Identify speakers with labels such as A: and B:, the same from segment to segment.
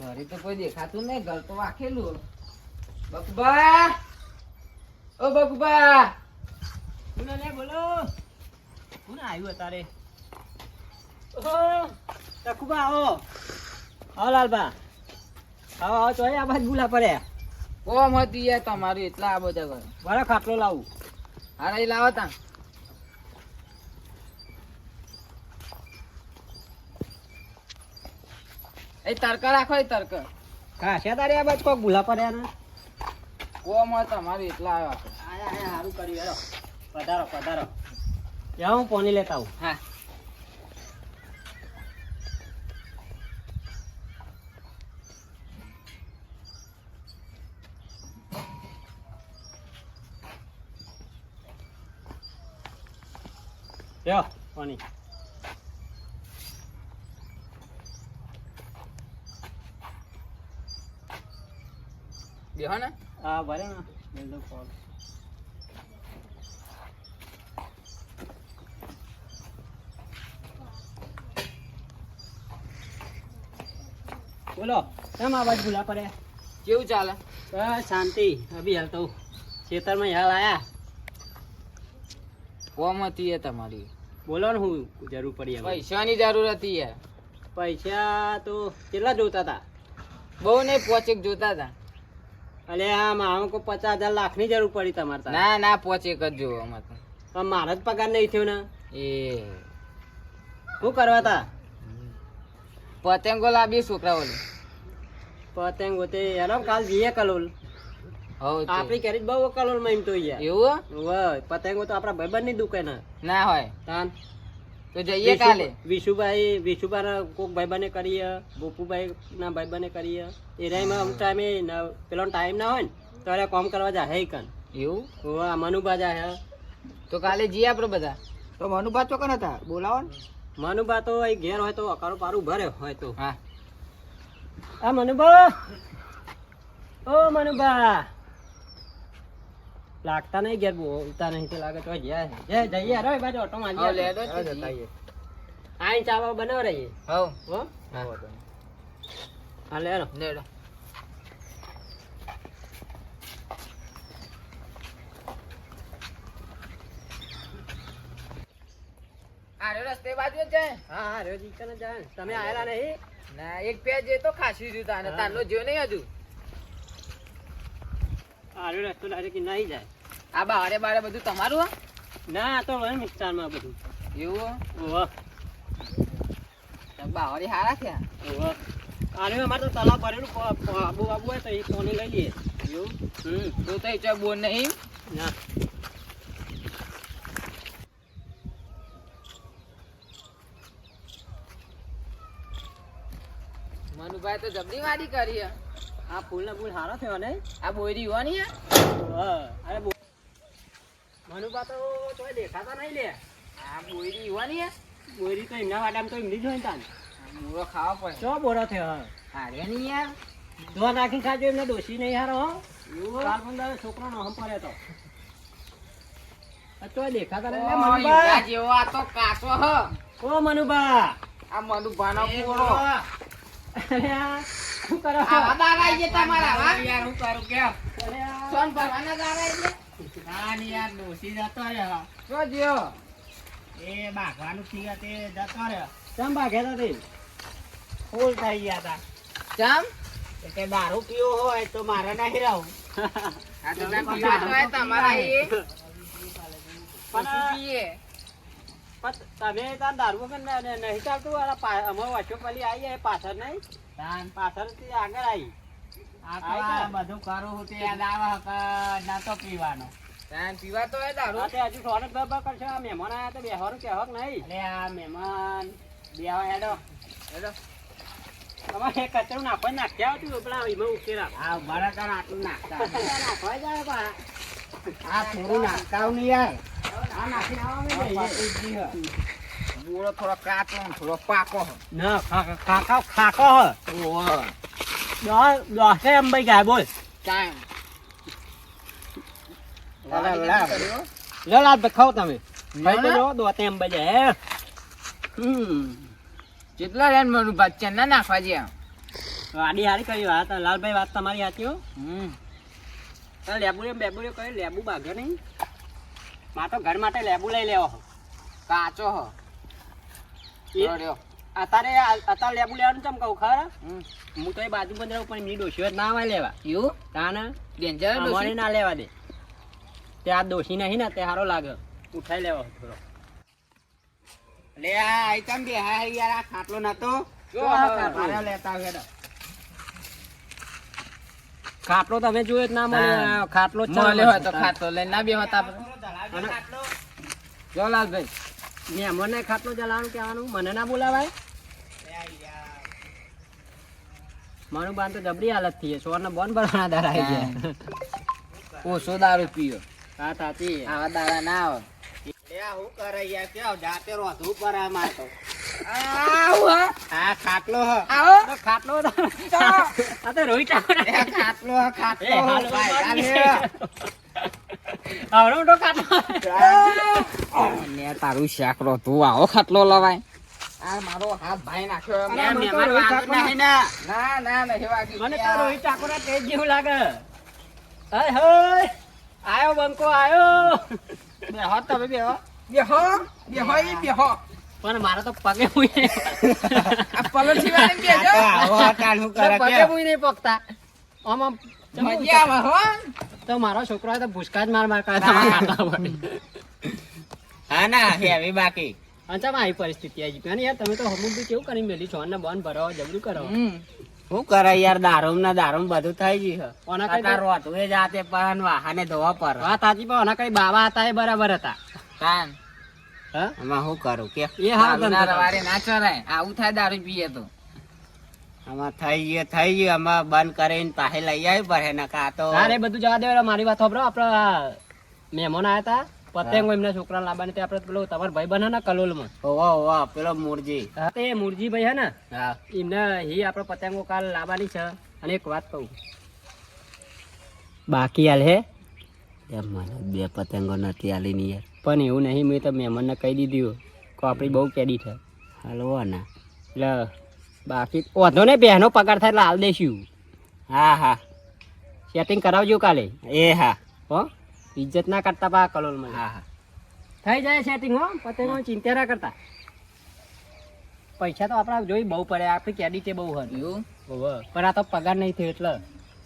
A: ઘરે તો કોઈ દેખાતું નહીં ઘર તો વાખેલું. બકુબા! ઓ બકુબા!
B: બોલો લે બોલો. કોણ આવ્યું તારે ઓ તકુબા આવો. આવો લાલબા. આવો આવો તો આ બાજુ બોલા પડે.
A: કોમ હતી યાર તમારું એટલા આ બધા ઘર.
B: મારો ખાટલો લાવું.
A: ઈ લાવો તા એ તર્ક રાખો એ
B: તર્ક છે તારે આ બાજુ કોક ભૂલા પડ્યા ને?
A: કોમ તમારી એટલા આવ્યા છે.
B: આયા આયા સારું કર્યું હેરો પધારો પધારો. જા હું પોની લેતા આવું.
A: હા.
B: લ્યો પોની.
A: બેહો ને?
B: હા ભલે ને. લો કોલ બોલો કેમ આવાજ ભૂલા પડે
A: કેવું ચાલે?
B: બસ શાંતિ. અભી હાલ તો ખેતરમાં હાલ આયા.
A: કોમ હતી એ તમારી?
B: બોલો ને હું જરૂર પડી
A: પૈસાની જરૂર હતી યાર
B: પૈસા તો કેટલા જોતા હતા?
A: બહુ નહીં પોચેક જોતા હતા.
B: અલે આ મારો કો પચાસ હજાર લાખની જરૂર પડી તમારે
A: ના ના પોચેક કરજો અમારે
B: પણ મારા જ પગાર નહીં થયો ને.
A: એ.
B: શું કરવા તા?
A: પતંગો લાવી છોકરાઓને
B: પતંગો તે એનો કાલ જઈએ કલોલ. આપણી ઘરે બહુ કલોલમાં એમ તો યાર
A: એવું
B: હોય પતંગો તો આપણા ભાઈબંધની દુકાન.
A: ના હોય.
B: તાન.
A: તો જઈએ કાલે.
B: વિશુ- વિશુભાઈ વિશુભાઈ કોક ભાઈબાને કરીએ ગોપુભાઈ ના ભાઈબાને કરીએ. એ રાઈમાં અમુક ટાઈમે પેલો ટાઈમ ના હોય ને ત્યારે કોમ કરવા જાય હે કન.
A: એવું?
B: હોવા મનુભા જાય હે.
A: તો કાલે જઈએ આપણે બધા.
C: તો મનુભા ચોકન હતા? બોલાવો ને.
B: મનુભા તો અહીં ઘેર હોય તો અકારો પારું ભરે હોય તો.
A: હા.
B: આ મનુભા. ઓ મનુભા. લાગતા નહીં ઘેર બોલતા નહીં તો લાગે તો જઈએ. જય જઈએ. અરે બાજુ ઓટો
A: માં
C: હા,
A: જ
C: જતા
A: જઈએ.
B: આઈ ચાવા બનાવ રહીએ.
A: હવ
B: હો?
A: હા.
B: લે
A: લે. આરે રસ્તે બાજુ જ જાય.
B: હા હા રેજી કને જાય. તમે આયેલા નહીં?
A: ના એક પેજ એ તો ખાસી જુ તાને
B: હા.
A: તારનો જ્યો નહીં હજુ.
B: આરે રસ્તો ડાયરેક્ટ નહીં જાય.
A: આ બારે બારે બધું તમારું?
B: ના તો હોય મિક્સરમાં બધું.
A: એવું?
B: ઓહો.
A: બાવરી હારા થયા?
B: ઓહો. આરે અમારે તો તલાવ ભરેલું આબુ બાબુ હોય તો એ પાણી લઈ લઈએ.
A: એવું?
B: હમ.
A: તો તો એ બોન નહીં?
B: ના.
A: મનુભાઈ તો જબરી વાડી કરી હે.
B: આ ફૂલ ને ફૂલ સારો થયો ને
A: આ બોયરી હોવાની
B: અરે મનુબા તો તોય દેખાતા નહીં લે.
A: આ બોયરી હોવાની
B: બોરી તો એમના વાડામાં તો એમની જ હોય તાન.
A: ખાવા પડે.
B: ચો બોરો થયો?
A: હારે નહીં યાર.
B: ધોવા નાખી ખાજો એમને ડોસી નહીં હારો
A: એવું?
B: કાલ પણ છોકરો નો હમ પડે તો. તો દેખાતા નહીં.
A: મનુભા
B: મનુબા!
A: જેવો આ તો કાચો હ.
B: ઓ મનુબા!
A: આ મનુભાનો પૂરો
B: અરે શું કરો?
A: આવા દાવા આઈ તમારા આવા?
C: યાર હું કરું કેમ?
A: સોન ભરવાના દાવા આઈ
C: ના ની યાર ડોસી જતો રહ્યો.
A: જો જ્યો.
C: એ બાગવાનું થયા તે જતો રહ્યો.
B: ચમ ભાગ્યા તે
C: ફૂલ થઈ ગયા તા.
A: ચમ?
C: એ દારૂ પીવો હોય તો મારે નહીં રહું
B: તમે દારૂ નહીં ચાલતું અમારો વાંચો પેલી આવી પાછળ નહીં.
C: તાન
B: પાછળથી આગળ આવી
C: આ તો બધું કરું હું તે યાદ આવે કે નતો પીવાનો.
A: તાન પીવા તો એ દારૂ.
B: આ તે હજુ થોડોક બબ કરશે આ મહેમાન આયા તો બેહવાનું કહેવાક નહીં.
C: આ મહેમાન.
B: બેહવા હેડો.
A: હેલો.
B: તમારે કચરું નાખવા નાખ્યા હતું પેલા એમાં ઉકેલા
C: આ ઉભાડા તાર આટલું નાખતા
B: નાખવા જાય પા
C: આ થોડું નાખતા આવું યાર.
B: આ નાખીને આવવા
C: આ
A: મૂળો થોડો કાચો થોડો પાકો.
B: ના ખાખો ખાખો હ.
A: ઓહો.
B: દોસ દોસે એમ ભાઈ ગાય બોલ.
A: કાંઈ. કેમ કર્યો?
B: લે લાલ ભાઈ ખાઓ તમે. ભાઈ તો
A: ના.
B: જો દોતે એમ ભાઈ જાય હમ.
A: કેટલા રેન મનુભા ચેન ના નાખવા જ્યાં.
B: વાડી હારી કરી વાત લાલભાઈ વાત તમારી સાચી હો.
A: હમ.
B: લેબુ બેબુડીઓ કહે લેબુ ભાગ્યો નહીં. માં તો ઘર માટે લેબુ લઈ લેવો
A: કાચો હ.
B: લેબુ લેવાનું ચમ કહું ખરા હું તો એ બાજુ બંધ રહું પણ એમની ડોશીઓ ના આવે લેવા.
A: યુ
B: તાને
A: ડેન્જર
B: અમારે ના લેવા દે. તે આ દોશી નહીં ને તે સારો લાગે. ઉઠાઈ લેવો થોડો
C: લે આ આઈટમ બે હા યાર આ ખાટલો નતો.
A: જો
C: લેતા
B: ખાટલો તમે જોયો જ ના મળે ખાટલો જ ચાલે
A: હોય તો ખાટલો લઈને ના બે હતા જો લાલભાઈ.
B: મહેમાનને ખાતું ચલાવવાનું કહેવાનું મને ના બોલાવાય. મારું બાન તો જબરી હાલત થઈ સોર ને બોન ભરવાના દર આવી ગયા.
A: ઓછો દારૂ પીયો.
B: હા સાચી
A: આવા દારા ના આવે
C: લે આ હું કરે યાર? કેવ જાતે રોધવું પડે અમારે તો.
A: આવું હા?
C: આ ખાટલો હ.
A: આવો.
B: તો ખાટલો તો આ તો
C: આ ખાટલો હ ખાટલો
B: એ. આવડો મોટો ખાટલો.
A: ને તારું શાકરો તું આવો ખાટલો લવાય. આ મારો હાથ ભાઈ નાખ્યો.
C: મહેમાન
B: રોહિત
C: વાગતું નહીં ને.
A: ના ના નહીં વાગી
B: મને તો રોહિત ઠાકોર તેજ જેવું લાગે. હય હય. આયો બંકો આયો.
A: બેહો તમે બેહો બેહો બેહો ઈ બેહો
B: પણ મારા તો પગે મુઈ
A: આ પલોઠી વાળી
C: કે
A: જો
C: આવો હું કરે
B: પગે? મુઈ નહીં આમ આમ
A: મજા આવે હો.
B: તો મારો છોકરો તો ભૂસકા જ માર માર કરે
C: હા ના હેવી બાકી.
B: અચ્છા આવી પરિસ્થિતિ આવી ગઈ યાર તમે તો હમુક બી કેવું કરી મેલી છો ને બોન ભરો જબરું કરો.
C: શું કરે યાર દારૂમ ના દારૂમ બધું થઈ ગયું
B: ઓના કઈ
C: રોતું એ જાતે પણ વાહને ધોવા પર.
B: હા તાજી પણ ઓના કઈ બાબા હતા એ બરાબર હતા.
A: કાન
B: હા?
C: એમાં શું કરું? કે
B: એ હા
A: ના ચરાય આવું થાય દારૂ પીએ તો.
C: આમાં થઈ ગયો થઈ ગયો. આમાં બંધ કરીને પાસે લઈ આવી પડે ને કા તો
B: અરે બધું જવા દે મારી વાત સાંભળો. આપણા મહેમાન આવ્યા હતા પતંગો એમના છોકરા લાવવાની તે આપણે પેલો તમારો ભાઈ બના ને કલોલમાં.
C: ઓવા ઓવા પેલો મૂરજી
B: તે મુરજી ભાઈ હે ને?
C: હા.
B: એમને હી આપણે પતંગો કાલ લાવવાની છે. અને એક વાત કહું. બાકી હાલ હે?
C: એમ મને બે પતંગો નથી હાલી ની યાર.
B: પણ એવું નહીં મેં તો મહેમાનને કહી દીધું. કે આપણી બહુ કેડી છે.
C: હાલો ના
B: એટલે બાકી વાંધો નહીં બહેનો પગાર થાય એટલે હાલ દઈશું.
C: હા હા.
B: સેટિંગ કરાવજો કાલે.
C: એ હા.
B: હો? ઇજ્જત ના કરતા પા કલોલમાં.
C: હા હા.
B: થઈ જાય સેટિંગ હો. પતંગો ચિંતા ના કરતા. પૈસા તો આપણા જોઈ બહુ પડે આપણી કેડી છે બહુ હતી પણ આ તો પગાર નહીં થયો એટલે.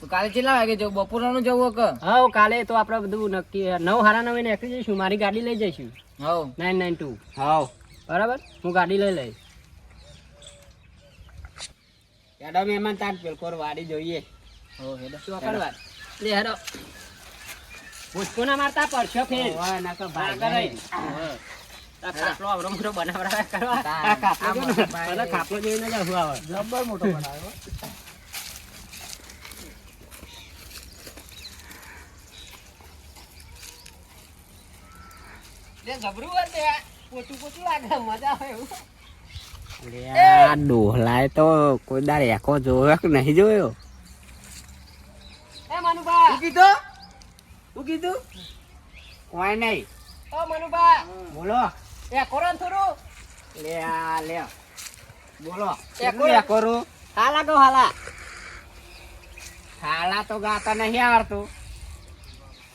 A: તો કાલે કેટલા વાગે જવું? બપોરનું જવું કે
B: હા કાલે તો આપણે બધું નક્કી નવ હારા નવે નીકળી જઈશું. મારી ગાડી લઈ જઈશું.
A: હા
B: નાઇન નાઇન ટુ
C: હા
B: બરાબર? હું ગાડી લઈ લઈશ.
C: હેડો મહેમાન તાર પેલકોર વાડી જોઈએ
A: હવ હેડો
B: શું કરવા લે હેડો ભૂસકો ના મારતા પડશો ફેર
C: ઓવા ના તો ભાઈ
B: આગળ
C: ભાઈ.
B: રહી. આ ખાટલો આવડો મોટો બનાવડા કરવા
A: તાન.
B: આ જોઈને-
A: મોટા ભાઈ.
B: બધા ખાટલો જોઈને જ હસવું આવે
A: જબ્બર મોટો બનાવ્યો લે જબરું હોય તે
B: પોચું પોચું લાગે મજા આવે એવું
C: ડોહલાય તો કોઈ દાર એકો જોયો કે નહીં જોયો
B: એ મનુભા
A: શું કીધું શું કીધું
C: કોઈ નહીં
B: ઓ મનુભા
C: બોલો
B: એ કોરોન થોડું
C: લે આ લે બોલો
B: એ
C: કેટલું કરું
B: હાલા ગો હાલા
C: હાલા તો ગાતા નહીં આવડતું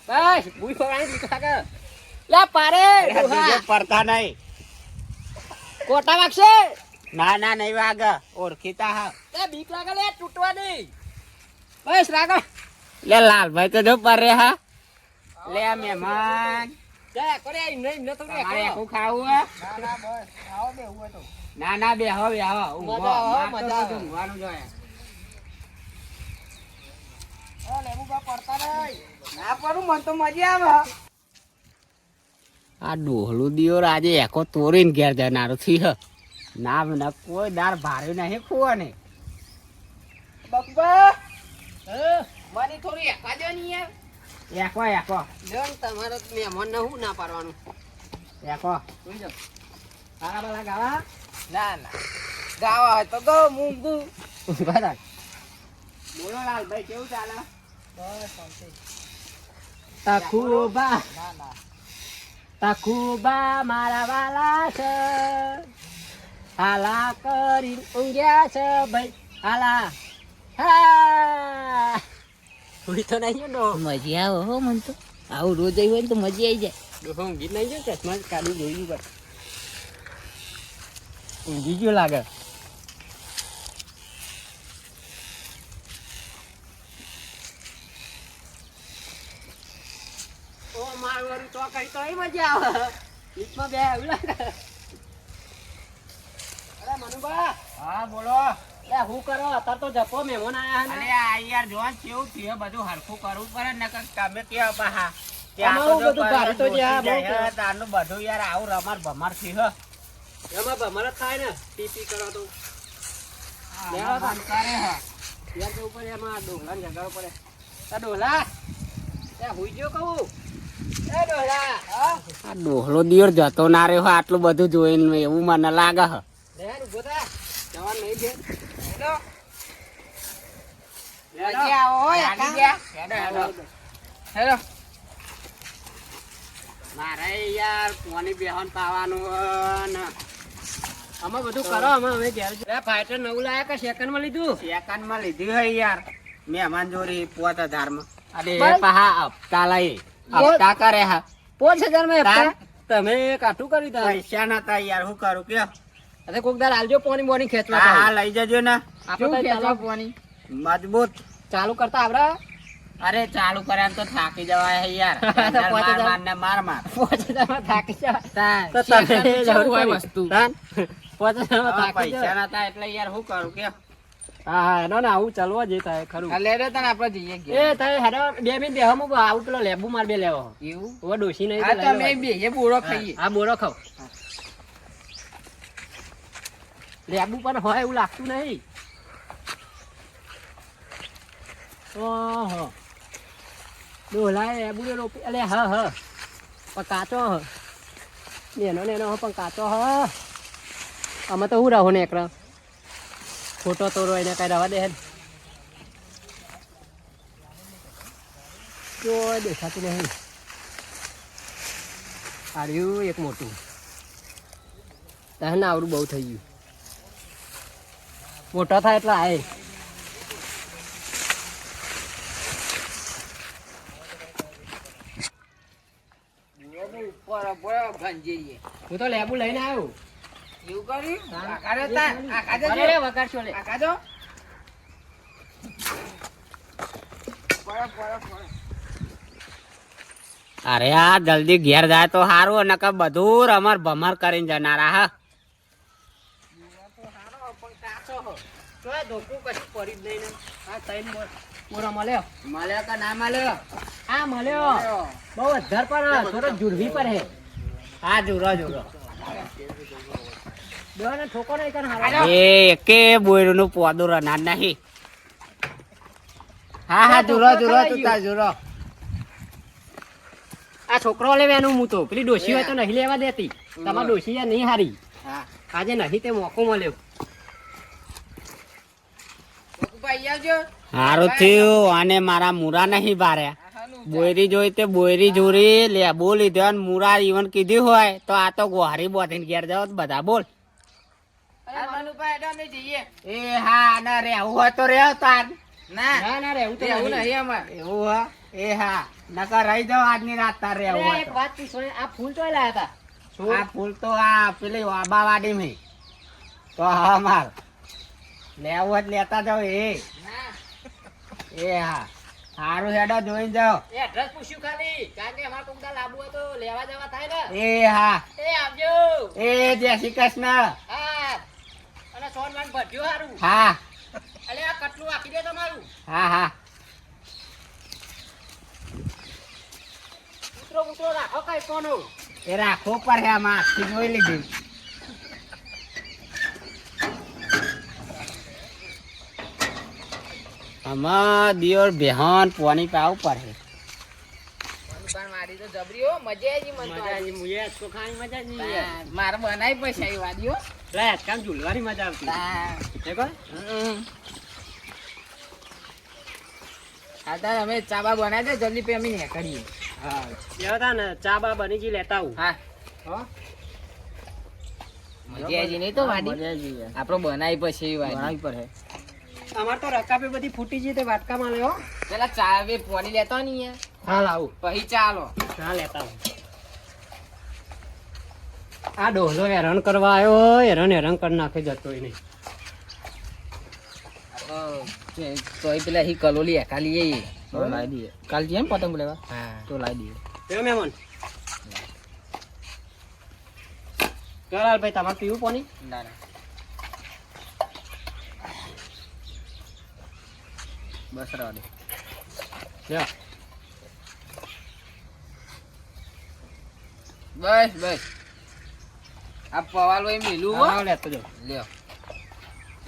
B: બસ બુઈ ફોરાણી દીકરા કે લે પારે ડોહા.
C: પડતા નહીં
B: કોટા વાગશે
C: ના ના નહીં વાગ. ઓળખીતા હા.
B: એ બીક લાગે લે તૂટવા દે બસ રાગ
C: લે લાલભાઈ તો જો પરે હા. લે આ મહેમાન.
B: તો
C: ના ના બે હો બે હો ઊંઘો
B: મજા આવે,
C: મારે તો
B: મજા આવે.
C: બધું ઊંઘવાનું જ હોય.
A: ના પડું મન તો મજા
C: આ ડોહલું દિયો આજે એકો તોરીને ઘેર જનારો થી હ. ના ના કોઈ દાર ભારે નહીં ખુવા ને
A: બકબા!
B: હા?
A: મને થોડી એકા દો ની યાર.
C: એકો એકો.
B: જોન તમારે મહેમાન ને હું ના પાડવાનું?
C: એકો.
B: જોઈ જાઓ. હારા બાલા ગાવા?
A: ના ના. ગાવા હોય તો ગો મૂંગું
B: બરાબર
C: બોલો લાલભાઈ કેવું ચાલે?
B: તખુબા તખુબા મારા વાલા છે. હાલા કરી ઊંઘ્યા છે ભાઈ. હાલા.
C: હા. હુઈ તો નહીં ગયો ડોહો.
A: મજા આવે હો મને તો. આવું રોજ આવ્યું હોય તો મજા આવી જાય.
C: ડોહો ઊંઘી નહીં જાય ચશ્મા કાઢી જોયું પર ઊંઘી ગયો લાગે. ઓ માર તો કઈ તો મજા આવે. બીચમાં બે એવું લાગે અરે
A: હા બોલો.
C: હું કરો? અત્યારે તો જપો મહેમાન આયા
A: અરે આ યાર જોવા કેવું થયું બધું હરખું કરવું પડે ને તમે
C: બહુ
A: જાય તારનું બધું યાર આવું રમાર ભમારથી હ.
C: એમાં ભમર જ થાય ને પી પી કરો તો.
A: હ
C: યાર એમાં ડોહલા ને જગાડવું પડે. આ ડોલા ત્યાં હુઈ ગયો કહું. આ ડોહલો દિયોર જતો ના રહ્યો આટલું બધું જોઈને એવું મને લાગે હ. લે ઊભો થા. જવાન નહીં દે
A: હેલો મજા આવો હો યાર હેડો હેડો. હેડો.
C: મારે યાર કોની બેહન પાવાનું હે બધું કરો આમાં અમે ઘેર ફાઈટર નવું લાયા કે સેકન્ડમાં લીધું?
A: સેકન્ડમાં લીધી હોય યાર. મહેમાન જોરી પોત હજારમાં
C: અરે પહા હપ્તા લઈ. હપ્તા કરે હા.
A: પાંચ હજારમાં
C: તાર તમે કાઠું કર્યું તાર?
A: પૈસા નતા યાર શું કરું કે
C: અરે કોક દાર આલજો પાણી બોની ખેંચવા
A: હા લઈ જજો ને.
C: આપણે તો પાણી.
A: મજબૂત.
C: ચાલુ કરતા આવડા?
A: અરે ચાલુ કર્યા તો થાકી જવાય યાર. માર માર ને માર માર.
C: પાંચ થાકી જવાય. તો તમે જરૂર
A: હોય વસ્તુ?
C: પોચે
A: પાંચ
C: થાકી
A: જવાય.
C: પૈસા
A: નતા એટલે યાર શું કરું કે?
C: હા હા એનો ને આવું ચાલવા જઈ થાય ખરું.
A: લેડો તને આપણે જઈએ
C: એ થાય હેડો બે મિનિટ બેહો હું આવું પેલો લેબુ માર બે લેવો.
A: એવું?
C: હવે ડોશી નહીં લઈ
A: તમે
C: લેવાય.
A: બે એ બોરો ખાઈએ.
C: હા બોરો ખાવ. લેબુ પણ હોય એવું લાગતું નહીં ઓહો ડોલા લેબુ ને રોપી અલે હ હ પણ કાચો હ નેનો નેનો હ પણ હ અમે તો હું રહો ને એકરો ફોટો તોરો એને કઈ રવા દે તો દેખાતું નહીં આર્યું એક મોટું તને આવડું બહુ થઈ ગયું મોટો થાય એટલે આય. હું તો લેબુ લઈને આવ્યો
A: એવું કર્યું? આકારે તા આકારે
C: અરે રે વગાડશો લે
A: આકાજો પડો પડો પડો
C: અરે આ જલ્દી ઘેર જાય તો સારું નકર બધું રમર ભમર કરીને જનારા હા તોય ધોકું કશું પડી જ નહીં હા હે જુરો જુરો
A: તું તાર
C: આ છોકરો લેવાનું હું તો પેલી ડોસી હોય તો નહીં લેવા દેતી. તમારે ડોસી નહીં હારી.
A: હા.
C: આજે નહીં તે મોકો મળ્યો. હારું થયું અને મારા મુરા નહીં બાર્યા બોયરી જોઈ તે બોયરી જોરી લેબુ લીધો અને મુરા ઈવન કીધી હોય તો આ તો ગોહારી બોધીને ઘેર જાવ તો બધા બોલ.
A: અરે મનુભાઈ એડો અમે જઈએ.
C: એ હા ના રેવું હોય તો રેવ તાર.
A: ના.
C: ના ના રેવું
A: તો એવું નહીં. અમાર.
C: એવું હા એ હા. નકર રહી જાવ આજની રાત તાર રેવું હોય તો.
B: વાત આ ફૂલ તો લાયા હતા.
C: આ ફૂલ તો આ પેલી વાબાવાડી વાડી માં તો હા માર લેવું જ લેતા જાવ એ. એ હા. સારું હેડો જોઈને જાઓ.
B: એ એડ્રેસ પૂછ્યું ખાલી. કારણ કે અમાર કુંડા લાબુ હોય તો લેવા જવા થાય ને.
C: એ હા.
B: એ આવજો.
C: એ જય શ્રી કૃષ્ણ.
B: હા. અને સોન વાન ભટ્યું હારું.
C: હા.
B: અલે આ કટલું આપી દે તમારું.
C: હા હા.
B: કૂતરો કૂતરો રાખો કઈ કોનો
C: એ રાખવો પર હે આમાં આખી જોઈ લીધી. આમાં દિયોર બેહન પોની પાવ પડે.
A: પણ મારી બનાવી પૈસા વાડીઓ
C: લે કામ ઝૂલવાની મજા આવતી. હે.
A: તાર અમે ચાબા બનાવી દે જલ્દી પે અમે નીકળીએ.
C: હા. લેતા ને ચા બા બની ગઈ લેતા આવું.
A: હા.
C: હા?
A: મજા આવી નહીં તો વાડી. આપણો બનાવી પછી વાડી.
C: બનાવી પર
B: અમાર તો રકાબી બધી ફૂટી જઈ તે વાટકામાં લેવો
A: પેલા ચા બે પોણી લેતો નહીં યાર
B: હા લાવું
A: પછી ચાલો
B: હા લેતા. આ ડોહલો હેરાન કરવા આવ્યો હેરણ હેરાન હેરાન કરી નાખે જતોય નહીં.
A: તોય પેલા હી કલોલી એકા લઈએ તો લાવી દઈએ. કાલ જઈએ ને પતંગ લેવા?
B: હા.
A: તો લાવી દઈએ.
B: કેવો મહેમાન? ભાઈ તમારે પીવું પાણી
A: ના ના. બસ રહેવા દે. બસ બસ. આ પવાલો એમ લીલું. લ્યો.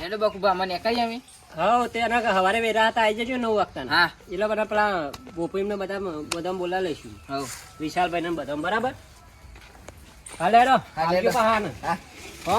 A: એનો બકુબા મને કઈ અમે
B: હા તે એના સવારે વેરા હતા આવી જજો નવ વાગતા
A: હા.
B: એ લોકો બધા પેલા ગોપી ને બધા બધા બોલા લઈશું.
A: હા
B: વિશાલભાઈ ને બધા બરાબર? હાલે ને.
A: હા.
B: હો?